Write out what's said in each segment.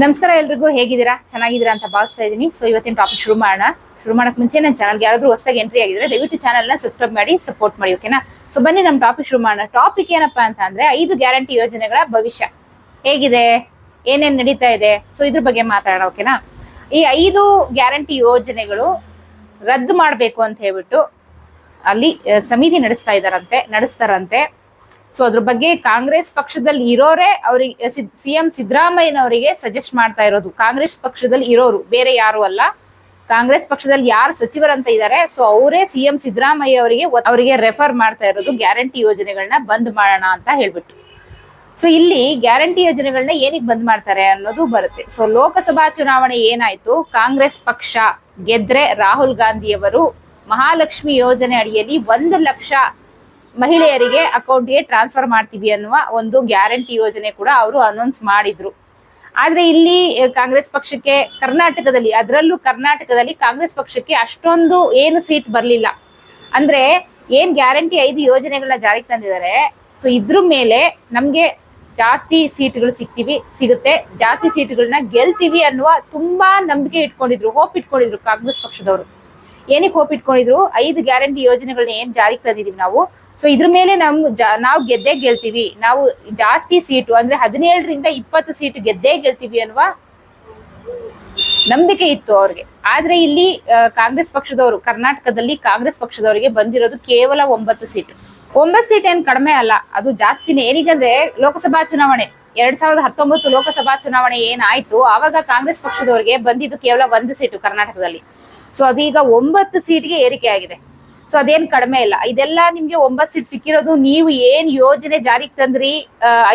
ನಮಸ್ಕಾರ ಎಲ್ರಿಗೂ, ಹೇಗಿದ್ದೀರಾ? ಚೆನ್ನಾಗಿದ್ದೀರಾ ಅಂತ ಭಾವಿಸ್ತಾ ಇದ್ದೀನಿ. ಸೊ ಇವತ್ತಿನ ಟಾಪಿಕ್ ಶುರು ಮಾಡೋಣ. ಶುರು ಮಾಡೋಕ್ಕೆ ಮುಂಚೆ ನನ್ನ ಚಾನಲ್ಗೆ ಯಾರಾದರೂ ಹೊಸದಾಗಿ ಎಂಟ್ರಿ ಆಗಿದ್ರೆ ದಯವಿಟ್ಟು ಚಾನಲ್ನ ಸಬ್ಸ್ಕ್ರೈಬ್ ಮಾಡಿ ಸಪೋರ್ಟ್ ಮಾಡಿ ಓಕೆನಾ ಸೊ ಬನ್ನಿ ನಮ್ಮ ಟಾಪಿಕ್ ಶುರು ಮಾಡೋಣ. ಟಾಪಿಕ್ ಏನಪ್ಪಾ ಅಂತ ಅಂದ್ರೆ, ಐದು ಗ್ಯಾರಂಟಿ ಯೋಜನೆಗಳ ಭವಿಷ್ಯ. ಹೇಗಿದೆ? ಏನೇನು ನಡೀತಾ ಇದೆ? ಸೊ ಇದ್ರ ಬಗ್ಗೆ ಮಾತಾಡೋಣ ಓಕೆನಾ ಈ ಐದು ಗ್ಯಾರಂಟಿ ಯೋಜನೆಗಳು ರದ್ದು ಮಾಡಬೇಕು ಅಂತ ಹೇಳ್ಬಿಟ್ಟು ಅಲ್ಲಿ ಸಮಿತಿ ನಡೆಸ್ತಾ ಇದ್ದಾರಂತೆ ನಡೆಸ್ತಾರಂತೆ. ಸೊ ಅದ್ರ ಬಗ್ಗೆ ಕಾಂಗ್ರೆಸ್ ಪಕ್ಷದಲ್ಲಿ ಇರೋರೇ ಅವರಿಗೆ, ಸಿ ಎಂ ಸಿದ್ದರಾಮಯ್ಯನವರಿಗೆ ಸಜೆಸ್ಟ್ ಮಾಡ್ತಾ ಇರೋದು. ಕಾಂಗ್ರೆಸ್ ಪಕ್ಷದಲ್ಲಿ ಇರೋರು, ಬೇರೆ ಯಾರು ಅಲ್ಲ. ಕಾಂಗ್ರೆಸ್ ಪಕ್ಷದಲ್ಲಿ ಯಾರು ಸಚಿವರಂತ ಇದ್ದಾರೆ ಸೊ ಅವರೇ ಸಿ ಎಂ ಸಿದ್ದರಾಮಯ್ಯ ಅವರಿಗೆ ಅವರಿಗೆ ರೆಫರ್ ಮಾಡ್ತಾ ಇರೋದು ಗ್ಯಾರಂಟಿ ಯೋಜನೆಗಳನ್ನ ಬಂದ್ ಮಾಡೋಣ ಅಂತ ಹೇಳ್ಬಿಟ್ಟು. ಸೊ ಇಲ್ಲಿ ಗ್ಯಾರಂಟಿ ಯೋಜನೆಗಳನ್ನ ಏನಿಗೆ ಬಂದ್ ಮಾಡ್ತಾರೆ ಅನ್ನೋದು ಬರುತ್ತೆ. ಸೊ ಲೋಕಸಭಾ ಚುನಾವಣೆ ಏನಾಯ್ತು? ಕಾಂಗ್ರೆಸ್ ಪಕ್ಷ ಗೆದ್ರೆ ರಾಹುಲ್ ಗಾಂಧಿಯವರು ಮಹಾಲಕ್ಷ್ಮಿ ಯೋಜನೆ ಅಡಿಯಲ್ಲಿ ಒಂದು ಲಕ್ಷ ಮಹಿಳೆಯರಿಗೆ ಅಕೌಂಟ್ಗೆ ಟ್ರಾನ್ಸ್ಫರ್ ಮಾಡ್ತೀವಿ ಅನ್ನುವ ಒಂದು ಗ್ಯಾರಂಟಿ ಯೋಜನೆ ಕೂಡ ಅವರು ಅನೌನ್ಸ್ ಮಾಡಿದ್ರು. ಆದ್ರೆ ಇಲ್ಲಿ ಕಾಂಗ್ರೆಸ್ ಪಕ್ಷಕ್ಕೆ ಕರ್ನಾಟಕದಲ್ಲಿ, ಅದರಲ್ಲೂ ಕರ್ನಾಟಕದಲ್ಲಿ ಕಾಂಗ್ರೆಸ್ ಪಕ್ಷಕ್ಕೆ ಅಷ್ಟೊಂದು ಏನು ಸೀಟ್ ಬರಲಿಲ್ಲ. ಅಂದ್ರೆ ಏನ್ ಗ್ಯಾರಂಟಿ ಐದು ಯೋಜನೆಗಳನ್ನ ಜಾರಿಗೆ ತಂದಿದ್ದಾರೆ ಸೊ ಇದ್ರ ಮೇಲೆ ನಮ್ಗೆ ಜಾಸ್ತಿ ಸೀಟ್ಗಳು ಸಿಗ್ತೀವಿ, ಸಿಗುತ್ತೆ. ಜಾಸ್ತಿ ಸೀಟ್ಗಳನ್ನ ಗೆಲ್ತೀವಿ ಅನ್ನುವ ತುಂಬಾ ನಂಬಿಕೆ ಇಟ್ಕೊಂಡಿದ್ರು ಹೋಪ್ ಇಟ್ಕೊಂಡಿದ್ರು ಕಾಂಗ್ರೆಸ್ ಪಕ್ಷದವರು. ಏನಕ್ಕೆ ಹೋಪ್ ಇಟ್ಕೊಂಡಿದ್ರು? ಐದು ಗ್ಯಾರಂಟಿ ಯೋಜನೆಗಳನ್ನ ಏನ್ ಜಾರಿಗೆ ತಂದಿದೀವಿ ನಾವು? ಸೊ ಇದ್ರ ಮೇಲೆ ನಮ್ ನಾವು ಗೆದ್ದೇ ಗೆಲ್ತೀವಿ. ನಾವು ಜಾಸ್ತಿ ಸೀಟು ಅಂದ್ರೆ ಹದಿನೇಳರಿಂದ ಇಪ್ಪತ್ತು ಸೀಟು ಗೆದ್ದೇ ಗೆಲ್ತೀವಿ ಅನ್ನುವ ನಂಬಿಕೆ ಇತ್ತು ಅವ್ರಿಗೆ. ಆದ್ರೆ ಇಲ್ಲಿ ಕಾಂಗ್ರೆಸ್ ಪಕ್ಷದವರು, ಕರ್ನಾಟಕದಲ್ಲಿ ಕಾಂಗ್ರೆಸ್ ಪಕ್ಷದವರಿಗೆ ಬಂದಿರೋದು ಕೇವಲ ಒಂಬತ್ತು ಸೀಟ್ ಒಂಬತ್ತು ಸೀಟ್ ಏನ್ ಕಡಿಮೆ ಅಲ್ಲ, ಅದು ಜಾಸ್ತಿನೇ. ಏನಿಗಂದ್ರೆ ಲೋಕಸಭಾ ಚುನಾವಣೆ, ಎರಡ್ ಸಾವಿರದ ಹತ್ತೊಂಬತ್ತು ಲೋಕಸಭಾ ಚುನಾವಣೆ ಏನಾಯ್ತು, ಆವಾಗ ಕಾಂಗ್ರೆಸ್ ಪಕ್ಷದವರಿಗೆ ಬಂದಿದ್ದು ಕೇವಲ ಒಂದು ಸೀಟು ಕರ್ನಾಟಕದಲ್ಲಿ. ಸೊ ಅದೀಗ ಒಂಬತ್ತು ಸೀಟ್ಗೆ ಏರಿಕೆ ಆಗಿದೆ. ಸೊ ಅದೇನ್ ಕಡಿಮೆ ಇಲ್ಲ. ಇದೆಲ್ಲ ನಿಮ್ಗೆ ಒಂಬತ್ತು ಸೀಟ್ ಸಿಕ್ಕಿರೋದು, ನೀವು ಏನ್ ಯೋಜನೆ ಜಾರಿಗೆ ತಂದ್ರಿ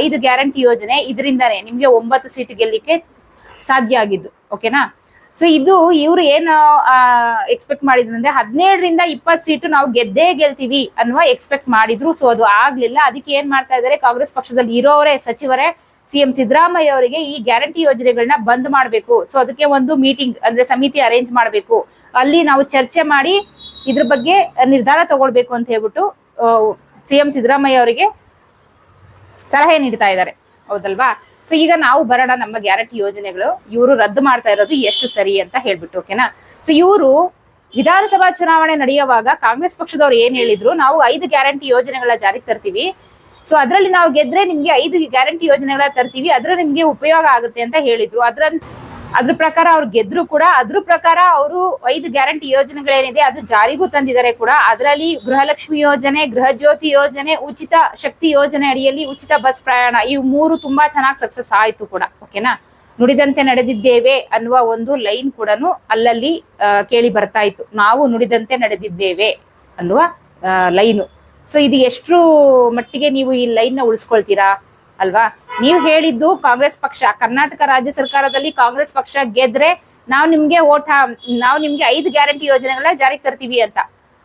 ಐದು ಗ್ಯಾರಂಟಿ ಯೋಜನೆ, ಇದರಿಂದಾನೇ ನಿಮ್ಗೆ ಒಂಬತ್ತು ಸೀಟ್ ಗೆಲ್ಲಿಕ್ಕೆ ಸಾಧ್ಯ ಆಗಿದ್ದು. ಓಕೆನಾ ಸೊ ಇದು ಇವ್ರು ಏನು ಎಕ್ಸ್ಪೆಕ್ಟ್ ಮಾಡಿದ್ರು ಅಂದ್ರೆ ಹದಿನೇಳರಿಂದ ಇಪ್ಪತ್ತು ಸೀಟು ನಾವು ಗೆದ್ದೇ ಗೆಲ್ತೀವಿ ಅನ್ನುವ ಎಕ್ಸ್ಪೆಕ್ಟ್ ಮಾಡಿದ್ರು. ಸೊ ಅದು ಆಗ್ಲಿಲ್ಲ. ಅದಕ್ಕೆ ಏನ್ ಮಾಡ್ತಾ ಇದ್ದಾರೆ, ಕಾಂಗ್ರೆಸ್ ಪಕ್ಷದಲ್ಲಿ ಇರೋವರೇ ಸಚಿವರೇ ಸಿ ಎಂ ಸಿದ್ದರಾಮಯ್ಯ ಅವರಿಗೆ ಈ ಗ್ಯಾರಂಟಿ ಯೋಜನೆಗಳನ್ನ ಬಂದ್ ಮಾಡಬೇಕು. ಸೊ ಅದಕ್ಕೆ ಒಂದು ಮೀಟಿಂಗ್ ಅಂದ್ರೆ ಸಮಿತಿ ಅರೇಂಜ್ ಮಾಡಬೇಕು. ಅಲ್ಲಿ ನಾವು ಚರ್ಚೆ ಮಾಡಿ ಇದ್ರ ಬಗ್ಗೆ ನಿರ್ಧಾರ ತಗೊಳ್ಬೇಕು ಅಂತ ಹೇಳ್ಬಿಟ್ಟು ಸಿ ಎಂ ಸಿದ್ದರಾಮಯ್ಯ ಅವರಿಗೆ ಸಲಹೆ ನೀಡ್ತಾ ಇದ್ದಾರೆ. ಹೌದಲ್ವಾ? ಸೊ ಈಗ ನಾವು ಬರೋಣ ನಮ್ಮ ಗ್ಯಾರಂಟಿ ಯೋಜನೆಗಳು. ಇವರು ರದ್ದು ಮಾಡ್ತಾ ಇರೋದು ಎಷ್ಟು ಸರಿ ಅಂತ ಹೇಳ್ಬಿಟ್ಟು ಓಕೆನಾ ಸೊ ಇವರು ವಿಧಾನಸಭಾ ಚುನಾವಣೆ ನಡೆಯುವಾಗ ಕಾಂಗ್ರೆಸ್ ಪಕ್ಷದವ್ರು ಏನ್ ಹೇಳಿದ್ರು? ನಾವು ಐದು ಗ್ಯಾರಂಟಿ ಯೋಜನೆಗಳ ಜಾರಿಗೆ ತರ್ತೀವಿ. ಸೊ ಅದರಲ್ಲಿ ನಾವು ಗೆದ್ರೆ ನಿಮ್ಗೆ ಐದು ಗ್ಯಾರಂಟಿ ಯೋಜನೆಗಳ ತರ್ತೀವಿ. ಅದ್ರ ನಿಮ್ಗೆ ಉಪಯೋಗ ಆಗುತ್ತೆ ಅಂತ ಹೇಳಿದ್ರು. ಅದ್ರ ಅದ್ರ ಪ್ರಕಾರ ಅವ್ರು ಗೆದ್ರು ಕೂಡ, ಅದ್ರ ಪ್ರಕಾರ ಅವರು ಐದು ಗ್ಯಾರಂಟಿ ಯೋಜನೆಗಳೇನಿದೆ ಅದು ಜಾರಿಗೂ ತಂದಿದ್ದಾರೆ ಕೂಡ. ಅದರಲ್ಲಿ ಗೃಹಲಕ್ಷ್ಮಿ ಯೋಜನೆ, ಗೃಹ ಜ್ಯೋತಿ ಯೋಜನೆ, ಉಚಿತ ಶಕ್ತಿ ಯೋಜನೆ ಅಡಿಯಲ್ಲಿ ಉಚಿತ ಬಸ್ ಪ್ರಯಾಣ, ಈ ಮೂರು ತುಂಬಾ ಚೆನ್ನಾಗಿ ಸಕ್ಸಸ್ ಆಯಿತು ಕೂಡ ಓಕೆನಾ ನುಡಿದಂತೆ ನಡೆದಿದ್ದೇವೆ ಅನ್ನುವ ಒಂದು ಲೈನ್ ಕೂಡ ಅಲ್ಲಲ್ಲಿ ಕೇಳಿ ಬರ್ತಾ ಇತ್ತು. ನಾವು ನುಡಿದಂತೆ ನಡೆದಿದ್ದೇವೆ ಅನ್ನುವ ಲೈನು ಸೊ ಇದು ಎಷ್ಟು ಮಟ್ಟಿಗೆ ನೀವು ಈ ಲೈನ್ನ ಉಳಿಸ್ಕೊಳ್ತೀರಾ ಅಲ್ವಾ? ನೀವು ಹೇಳಿದ್ದು ಕಾಂಗ್ರೆಸ್ ಪಕ್ಷ, ಕರ್ನಾಟಕ ರಾಜ್ಯ ಸರ್ಕಾರದಲ್ಲಿ ಕಾಂಗ್ರೆಸ್ ಪಕ್ಷ ಗೆದ್ರೆ ನಾವು ನಿಮ್ಗೆ ಓಟ್ ನಾವು ನಿಮ್ಗೆ ಐದು ಗ್ಯಾರಂಟಿ ಯೋಜನೆಗಳನ್ನ ಜಾರಿಗೆ ತರ್ತೀವಿ ಅಂತ.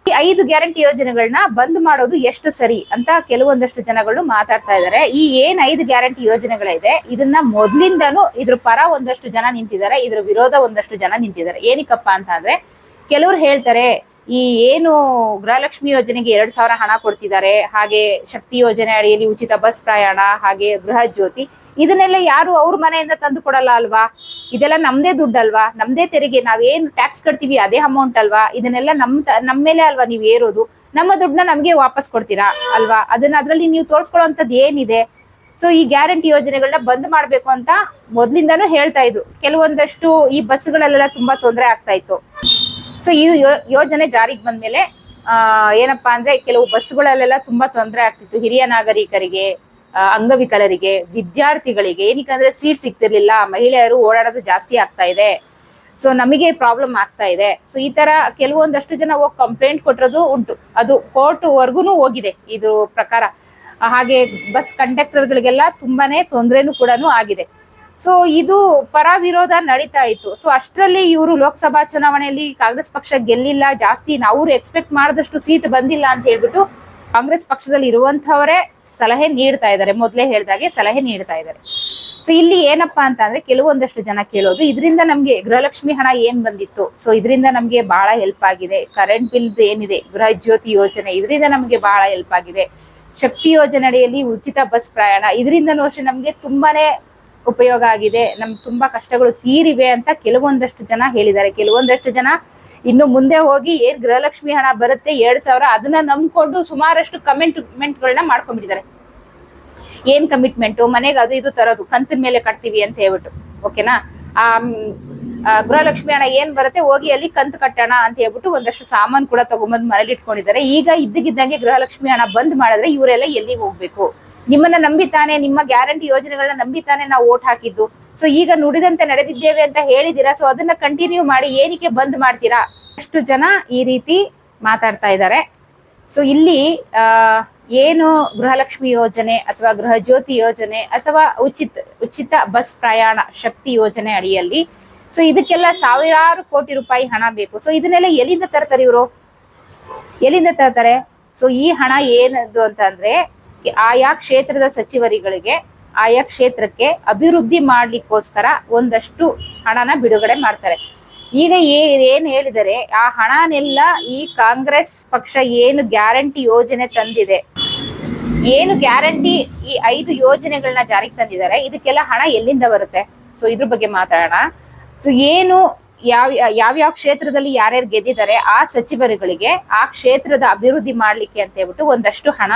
ಈ ಐದು ಗ್ಯಾರಂಟಿ ಯೋಜನೆಗಳನ್ನ ಬಂದ್ ಮಾಡೋದು ಎಷ್ಟು ಸರಿ ಅಂತ ಕೆಲವೊಂದಷ್ಟು ಜನಗಳು ಮಾತಾಡ್ತಾ ಇದ್ದಾರೆ. ಈ ಏನ್ ಐದು ಗ್ಯಾರಂಟಿ ಯೋಜನೆಗಳಿದೆ, ಇದನ್ನ ಮೊದ್ಲಿಂದನೂ ಇದ್ರ ಪರ ಒಂದಷ್ಟು ಜನ ನಿಂತಿದ್ದಾರೆ, ಇದ್ರ ವಿರೋಧ ಒಂದಷ್ಟು ಜನ ನಿಂತಿದ್ದಾರೆ. ಏನಕ್ಕಪ್ಪ ಅಂತ ಅಂದ್ರೆ, ಕೆಲವ್ರು ಹೇಳ್ತಾರೆ ಈ ಏನು ಗೃಹಲಕ್ಷ್ಮಿ ಯೋಜನೆಗೆ ಎರಡ್ ಸಾವಿರ ಹಣ ಕೊಡ್ತಿದ್ದಾರೆ, ಹಾಗೆ ಶಕ್ತಿ ಯೋಜನೆ ಅಡಿಯಲ್ಲಿ ಉಚಿತ ಬಸ್ ಪ್ರಯಾಣ, ಹಾಗೆ ಗೃಹ ಜ್ಯೋತಿ, ಇದನ್ನೆಲ್ಲ ಯಾರು ಅವ್ರ ಮನೆಯಿಂದ ತಂದು ಕೊಡಲ್ಲ ಅಲ್ವಾ? ಇದೆಲ್ಲ ನಮ್ದೇ ದುಡ್ಡಲ್ವಾ? ನಮ್ದೇ ತೆರಿಗೆ, ನಾವೇನು ಟ್ಯಾಕ್ಸ್ ಕಟ್ತೀವಿ ಅದೇ ಅಮೌಂಟ್ ಅಲ್ವಾ? ಇದನ್ನೆಲ್ಲ ನಮ್ ತ- ನಮ್ ಮೇಲೆ ಅಲ್ವಾ ನೀವು ಏರೋದು? ನಮ್ಮ ದುಡ್ಡನ್ನ ನಮ್ಗೆ ವಾಪಸ್ ಕೊಡ್ತೀರಾ ಅಲ್ವಾ? ಅದನ್ನ ಅದ್ರಲ್ಲಿ ನೀವು ತೋರ್ಸ್ಕೊಳ್ಳೋಂಥದ್ದು ಏನಿದೆ? ಸೊ ಈ ಗ್ಯಾರಂಟಿ ಯೋಜನೆಗಳನ್ನ ಬಂದ್ ಮಾಡ್ಬೇಕು ಅಂತ ಮೊದ್ಲಿಂದಾನು ಹೇಳ್ತಾ ಇದ್ರು. ಕೆಲವೊಂದಷ್ಟು ಈ ಬಸ್ಗಳಲ್ಲೆಲ್ಲ ತುಂಬಾ ತೊಂದರೆ ಆಗ್ತಾ ಇತ್ತು. ಸೊ ಈ ಯೋಜನೆ ಜಾರಿಗೆ ಬಂದ್ಮೇಲೆ ಮೇಲೆ ಏನಪ್ಪಾ ಅಂದ್ರೆ ಕೆಲವು ಬಸ್ಗಳಲ್ಲೆಲ್ಲ ತುಂಬಾ ತೊಂದರೆ ಆಗ್ತಿತ್ತು. ಹಿರಿಯ ನಾಗರಿಕರಿಗೆ ಅಂಗವಿಕಲರಿಗೆ, ವಿದ್ಯಾರ್ಥಿಗಳಿಗೆ. ಏನಕ್ಕಂದ್ರೆ ಸೀಟ್ ಸಿಗ್ತಿರ್ಲಿಲ್ಲ. ಮಹಿಳೆಯರು ಓಡಾಡೋದು ಜಾಸ್ತಿ ಆಗ್ತಾ ಇದೆ. ಸೊ ನಮಗೆ ಪ್ರಾಬ್ಲಮ್ ಆಗ್ತಾ ಇದೆ. ಸೊ ಈ ತರ ಕೆಲವೊಂದಷ್ಟು ಜನ ಹೋಗಿ ಕಂಪ್ಲೇಂಟ್ ಕೊಟ್ಟಿರೋದು ಉಂಟು. ಅದು ಕೋರ್ಟ್ ವರ್ಗುನು ಹೋಗಿದೆ ಇದು ಪ್ರಕಾರ. ಹಾಗೆ ಬಸ್ ಕಂಡಕ್ಟರ್ಗಳಿಗೆಲ್ಲ ತುಂಬಾನೇ ತೊಂದರೆನೂ ಕೂಡ ಆಗಿದೆ. ಸೊ ಇದು ಪರ ವಿರೋಧ ನಡೀತಾ ಇತ್ತು. ಸೊ ಅಷ್ಟರಲ್ಲಿ ಇವರು ಲೋಕಸಭಾ ಚುನಾವಣೆಯಲ್ಲಿ ಕಾಂಗ್ರೆಸ್ ಪಕ್ಷ ಗೆಲ್ಲಿಲ್ಲ, ಜಾಸ್ತಿ ನಾವು ಎಕ್ಸ್ಪೆಕ್ಟ್ ಮಾಡಿದಷ್ಟು ಸೀಟ್ ಬಂದಿಲ್ಲ ಅಂತ ಹೇಳ್ಬಿಟ್ಟು ಕಾಂಗ್ರೆಸ್ ಪಕ್ಷದಲ್ಲಿ ಇರುವಂತವರೇ ಸಲಹೆ ನೀಡ್ತಾ ಇದ್ದಾರೆ. ಮೊದಲೇ ಹೇಳ್ದಾಗೆ ಸಲಹೆ ನೀಡ್ತಾ ಇದ್ದಾರೆ. ಸೊ ಇಲ್ಲಿ ಏನಪ್ಪಾ ಅಂತ ಅಂದ್ರೆ ಕೆಲವೊಂದಷ್ಟು ಜನ ಕೇಳೋದು, ಇದರಿಂದ ನಮ್ಗೆ ಗೃಹಲಕ್ಷ್ಮಿ ಹಣ ಏನ್ ಬಂದಿತ್ತು? ಸೊ ಇದರಿಂದ ನಮ್ಗೆ ಬಹಳ ಹೆಲ್ಪ್ ಆಗಿದೆ. ಕರೆಂಟ್ ಬಿಲ್ ಏನಿದೆ? ಗೃಹ ಜ್ಯೋತಿ ಯೋಜನೆ, ಇದರಿಂದ ನಮ್ಗೆ ಬಹಳ ಹೆಲ್ಪ್ ಆಗಿದೆ. ಶಕ್ತಿ ಯೋಜನೆ ಅಡಿಯಲ್ಲಿ ಉಚಿತ ಬಸ್ ಪ್ರಯಾಣ, ಇದರಿಂದನೂ ಅಷ್ಟೇ ನಮ್ಗೆ ತುಂಬಾನೇ ಉಪಯೋಗ ಆಗಿದೆ. ನಮ್ಗೆ ತುಂಬಾ ಕಷ್ಟಗಳು ತೀರಿವೆ ಅಂತ ಕೆಲವೊಂದಷ್ಟು ಜನ ಹೇಳಿದ್ದಾರೆ. ಕೆಲವೊಂದಷ್ಟು ಜನ ಇನ್ನು ಮುಂದೆ ಹೋಗಿ ಏನ್ ಗೃಹಲಕ್ಷ್ಮಿ ಹಣ ಬರುತ್ತೆ ಎರಡ್ ಸಾವಿರ ಅದನ್ನ ನಂಬ್ಕೊಂಡು ಸುಮಾರಷ್ಟು ಕಮೆಂಟ್ ಗಳನ್ನ ಮಾಡ್ಕೊಂಡ್ಬಿಟ್ಟಿದ್ದಾರೆ. ಏನ್ ಕಮಿಟ್ಮೆಂಟ್? ಮನೆಗೆ ಅದು ಇದು ತರೋದು, ಕಂತಿನ ಮೇಲೆ ಕಟ್ತೀವಿ ಅಂತ ಹೇಳ್ಬಿಟ್ಟು. ಓಕೆನಾ? ಆ ಗೃಹಲಕ್ಷ್ಮಿ ಹಣ ಏನ್ ಬರುತ್ತೆ ಹೋಗಿ ಅಲ್ಲಿ ಕಂತ್ ಕಟ್ಟೋಣ ಅಂತ ಹೇಳ್ಬಿಟ್ಟು ಒಂದಷ್ಟು ಸಾಮಾನು ಕೂಡ ತಗೊಂಬಂದ್ ಮನೇಲಿ ಇಟ್ಕೊಂಡಿದ್ದಾರೆ. ಈಗ ಇದ್ದಕ್ಕಿದ್ದಂಗೆ ಗೃಹಲಕ್ಷ್ಮಿ ಹಣ ಬಂದ್ ಮಾಡಿದ್ರೆ ಇವರೆಲ್ಲ ಎಲ್ಲಿಗೆ ಹೋಗ್ಬೇಕು? ನಿಮ್ಮನ್ನ ನಂಬಿತಾನೆ, ನಿಮ್ಮ ಗ್ಯಾರಂಟಿ ಯೋಜನೆಗಳನ್ನ ನಂಬಿತಾನೆ ನಾವು ಓಟ್ ಹಾಕಿದ್ದು. ಸೊ ಈಗ ನುಡಿದಂತೆ ನಡೆದಿದ್ದೇವೆ ಅಂತ ಹೇಳಿದಿರಾ ಸೊ ಅದನ್ನ ಕಂಟಿನ್ಯೂ ಮಾಡಿ ಏನಕ್ಕೆ ಬಂದ್ ಮಾಡ್ತೀರಾ? ಅಷ್ಟು ಜನ ಈ ರೀತಿ ಮಾತಾಡ್ತಾ ಇದ್ದಾರೆ. ಸೊ ಇಲ್ಲಿ ಏನು ಗೃಹಲಕ್ಷ್ಮಿ ಯೋಜನೆ ಅಥವಾ ಗೃಹ ಜ್ಯೋತಿ ಯೋಜನೆ ಅಥವಾ ಉಚಿತ ಉಚಿತ ಬಸ್ ಪ್ರಯಾಣ ಶಕ್ತಿ ಯೋಜನೆ ಅಡಿಯಲ್ಲಿ ಸೊ ಇದಕ್ಕೆಲ್ಲ ಸಾವಿರಾರು ಕೋಟಿ ರೂಪಾಯಿ ಹಣ ಬೇಕು. ಸೊ ಇದನ್ನೆಲ್ಲ ಎಲ್ಲಿಂದ ತರ್ತಾರೆ ಇವರು? ಎಲ್ಲಿಂದ ತರ್ತಾರೆ? ಸೊ ಈ ಹಣ ಏನದು ಅಂತಂದ್ರೆ ಆಯಾ ಕ್ಷೇತ್ರದ ಸಚಿವರುಗಳಿಗೆ ಆಯಾ ಕ್ಷೇತ್ರಕ್ಕೆ ಅಭಿವೃದ್ಧಿ ಮಾಡ್ಲಿಕ್ಕೋಸ್ಕರ ಒಂದಷ್ಟು ಹಣನ ಬಿಡುಗಡೆ ಮಾಡ್ತಾರೆ. ಈಗ ಏನ್ ಹೇಳಿದರೆ, ಆ ಹಣನೆಲ್ಲ ಈ ಕಾಂಗ್ರೆಸ್ ಪಕ್ಷ ಏನು ಗ್ಯಾರಂಟಿ ಯೋಜನೆ ತಂದಿದೆ, ಏನು ಗ್ಯಾರಂಟಿ ಈ ಐದು ಯೋಜನೆಗಳನ್ನ ಜಾರಿಗೆ ತಂದಿದ್ದಾರೆ, ಇದಕ್ಕೆಲ್ಲ ಹಣ ಎಲ್ಲಿಂದ ಬರುತ್ತೆ? ಸೊ, ಇದ್ರ ಬಗ್ಗೆ ಮಾತಾಡೋಣ. ಸೊ, ಏನು ಯಾವ ಯಾವ್ಯಾವ ಕ್ಷೇತ್ರದಲ್ಲಿ ಯಾರ್ಯಾರು ಗೆದ್ದಿದ್ದಾರೆ, ಆ ಸಚಿವರುಗಳಿಗೆ ಆ ಕ್ಷೇತ್ರದ ಅಭಿವೃದ್ಧಿ ಮಾಡ್ಲಿಕ್ಕೆ ಅಂತ ಹೇಳ್ಬಿಟ್ಟು ಒಂದಷ್ಟು ಹಣ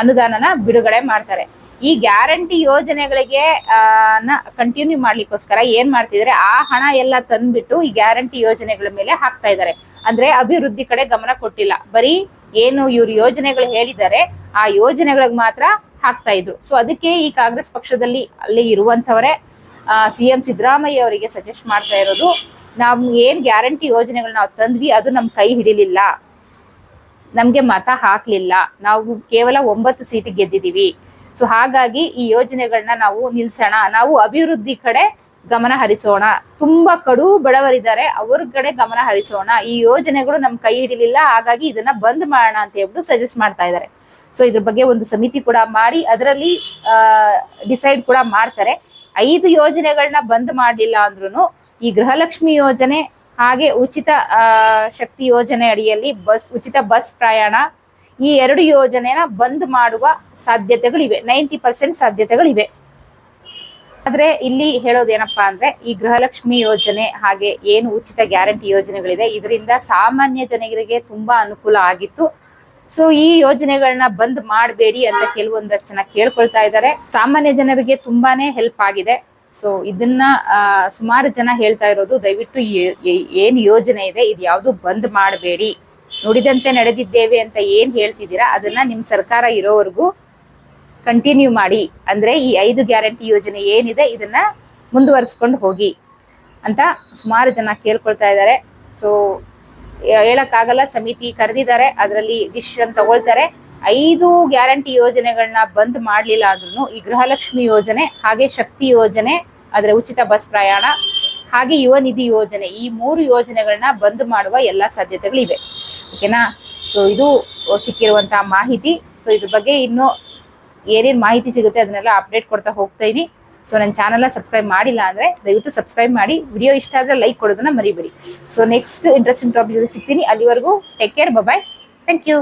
ಅನುದಾನನ ಬಿಡುಗಡೆ ಮಾಡ್ತಾರೆ. ಈ ಗ್ಯಾರಂಟಿ ಯೋಜನೆಗಳಿಗೆ ಕಂಟಿನ್ಯೂ ಮಾಡ್ಲಿಕ್ಕೋಸ್ಕರ ಏನ್ ಮಾಡ್ತಿದ್ದಾರೆ ಆ ಹಣ ಎಲ್ಲ ತಂದ್ಬಿಟ್ಟು ಈ ಗ್ಯಾರಂಟಿ ಯೋಜನೆಗಳ ಮೇಲೆ ಹಾಕ್ತಾ ಇದ್ದಾರೆ ಅಂದ್ರೆ ಅಭಿವೃದ್ಧಿ ಕಡೆ ಗಮನ ಕೊಟ್ಟಿಲ್ಲ. ಬರೀ ಏನು ಇವ್ರು ಯೋಜನೆಗಳು ಹೇಳಿದ್ದಾರೆ, ಆ ಯೋಜನೆಗಳಿಗೆ ಮಾತ್ರ ಹಾಕ್ತಾ ಇದ್ರು. ಸೊ ಅದಕ್ಕೆ ಈ ಕಾಂಗ್ರೆಸ್ ಪಕ್ಷದಲ್ಲಿ ಅಲ್ಲಿ ಇರುವಂತವರೇ ಸಿ ಎಂ ಸಿದ್ದರಾಮಯ್ಯ ಅವರಿಗೆ ಸಜೆಸ್ಟ್ ಮಾಡ್ತಾ ಇರೋದು, ನಾವು ಏನ್ ಗ್ಯಾರಂಟಿ ಯೋಜನೆಗಳು ನಾವು ತಂದ್ವಿ, ಅದು ನಮ್ ಕೈ ಹಿಡಿಲಿಲ್ಲ. ನಮ್ಗೆ ಮತ ಹಾಕ್ಲಿಲ್ಲ. ನಾವು ಕೇವಲ ಒಂಬತ್ತು ಸೀಟ್ ಗೆದ್ದಿದ್ದೀವಿ ಸೊ ಹಾಗಾಗಿ ಈ ಯೋಜನೆಗಳನ್ನ ನಾವು ನಿಲ್ಸೋಣ. ನಾವು ಅಭಿವೃದ್ಧಿ ಕಡೆ ಗಮನ ಹರಿಸೋಣ. ತುಂಬಾ ಕಡು ಬಡವರಿದ್ದಾರೆ ಅವ್ರ ಕಡೆ ಗಮನ ಹರಿಸೋಣ. ಈ ಯೋಜನೆಗಳು ನಮ್ಮ ಕೈ ಹಿಡಿಲಿಲ್ಲ. ಹಾಗಾಗಿ ಇದನ್ನ ಬಂದ್ ಮಾಡೋಣ ಅಂತ ಹೇಳ್ಬಿಟ್ಟು ಸಜೆಸ್ಟ್ ಮಾಡ್ತಾ ಇದ್ದಾರೆ. ಸೊ ಇದ್ರ ಬಗ್ಗೆ ಒಂದು ಸಮಿತಿ ಕೂಡ ಮಾಡಿ, ಅದರಲ್ಲಿ ಡಿಸೈಡ್ ಕೂಡ ಮಾಡ್ತಾರೆ. ಐದು ಯೋಜನೆಗಳನ್ನ ಬಂದ್ ಮಾಡಲಿಲ್ಲ ಅಂದ್ರೂ ಈ ಗೃಹಲಕ್ಷ್ಮಿ ಯೋಜನೆ ಹಾಗೆ ಉಚಿತ ಶಕ್ತಿ ಯೋಜನೆ ಅಡಿಯಲ್ಲಿ ಬಸ್, ಉಚಿತ ಬಸ್ ಪ್ರಯಾಣ ಈ ಎರಡು ಯೋಜನೆನ ಬಂದ್ ಮಾಡುವ ಸಾಧ್ಯತೆಗಳಿವೆ. ನೈಂಟಿ ಪರ್ಸೆಂಟ್ ಸಾಧ್ಯತೆಗಳಿವೆ. ಆದ್ರೆ ಇಲ್ಲಿ ಹೇಳೋದೇನಪ್ಪಾ ಅಂದ್ರೆ ಈ ಗೃಹಲಕ್ಷ್ಮಿ ಯೋಜನೆ ಹಾಗೆ ಏನು ಉಚಿತ ಗ್ಯಾರಂಟಿ ಯೋಜನೆಗಳಿದೆ, ಇದರಿಂದ ಸಾಮಾನ್ಯ ಜನರಿಗೆ ತುಂಬಾ ಅನುಕೂಲ ಆಗಿತ್ತು. ಸೊ ಈ ಯೋಜನೆಗಳನ್ನ ಬಂದ್ ಮಾಡಬೇಡಿ ಅಂತ ಕೆಲವೊಂದಷ್ಟು ಜನ ಕೇಳ್ಕೊಳ್ತಾ ಇದ್ದಾರೆ. ಸಾಮಾನ್ಯ ಜನರಿಗೆ ತುಂಬಾನೇ ಹೆಲ್ಪ್ ಆಗಿದೆ. ಸೊ ಇದನ್ನ ಸುಮಾರು ಜನ ಹೇಳ್ತಾ ಇರೋದು, ದಯವಿಟ್ಟು ಏನ್ ಯೋಜನೆ ಇದೆ, ಇದು ಯಾವುದು ಬಂದ್ ಮಾಡಬೇಡಿ. ನುಡಿದಂತೆ ನಡೆದಿದ್ದೇವೆ ಅಂತ ಏನ್ ಹೇಳ್ತಿದ್ದೀರಾ, ಅದನ್ನ ನಿಮ್ ಸರ್ಕಾರ ಇರೋವರೆಗೂ ಕಂಟಿನ್ಯೂ ಮಾಡಿ. ಅಂದ್ರೆ ಈ ಐದು ಗ್ಯಾರಂಟಿ ಯೋಜನೆ ಏನಿದೆ, ಇದನ್ನ ಮುಂದುವರಿಸ್ಕೊಂಡು ಹೋಗಿ ಅಂತ ಸುಮಾರು ಜನ ಕೇಳ್ಕೊಳ್ತಾ ಇದ್ದಾರೆ. ಸೊ ಹೇಳಕ್ಕಾಗಲ್ಲ, ಸಮಿತಿ ಕರೆದಿದ್ದಾರೆ, ಅದರಲ್ಲಿ ಡಿಸಿಷನ್ ತಗೊಳ್ತಾರೆ. ಐದು ಗ್ಯಾರಂಟಿ ಯೋಜನೆಗಳನ್ನ ಬಂದ್ ಮಾಡಲಿಲ್ಲ ಅಂದ್ರೂ ಈ ಗೃಹಲಕ್ಷ್ಮಿ ಯೋಜನೆ, ಹಾಗೆ ಶಕ್ತಿ ಯೋಜನೆ ಅದರ ಉಚಿತ ಬಸ್ ಪ್ರಯಾಣ, ಹಾಗೆ ಯುವ ನಿಧಿ ಯೋಜನೆ, ಈ ಮೂರು ಯೋಜನೆಗಳನ್ನ ಬಂದ್ ಮಾಡುವ ಎಲ್ಲ ಸಾಧ್ಯತೆಗಳಿವೆ. ಓಕೆನಾ? ಸೊ ಇದು ಸಿಕ್ಕಿರುವಂತಹ ಮಾಹಿತಿ. ಸೊ ಇದ್ರ ಬಗ್ಗೆ ಇನ್ನು ಏನೇನು ಮಾಹಿತಿ ಸಿಗುತ್ತೆ ಅದನ್ನೆಲ್ಲ ಅಪ್ಡೇಟ್ ಕೊಡ್ತಾ ಹೋಗ್ತಾ ಇದೀನಿ. ಸೊ ನನ್ನ ಚಾನಲ್ನ ಸಬ್ಸ್ಕ್ರೈಬ್ ಮಾಡಿಲ್ಲ ಅಂದರೆ ದಯವಿಟ್ಟು ಸಬ್ಸ್ಕ್ರೈಬ್ ಮಾಡಿ. ವಿಡಿಯೋ ಇಷ್ಟ ಆದರೆ ಲೈಕ್ ಕೊಡೋದನ್ನ ಮರಿಬೇಡಿ. ಸೊ ನೆಕ್ಸ್ಟ್ ಇಂಟ್ರೆಸ್ಟಿಂಗ್ ಟಾಪಿಕ್ ಜೊತೆ ಸಿಗ್ತೀನಿ. ಅಲ್ಲಿವರೆಗೂ take care bye thank you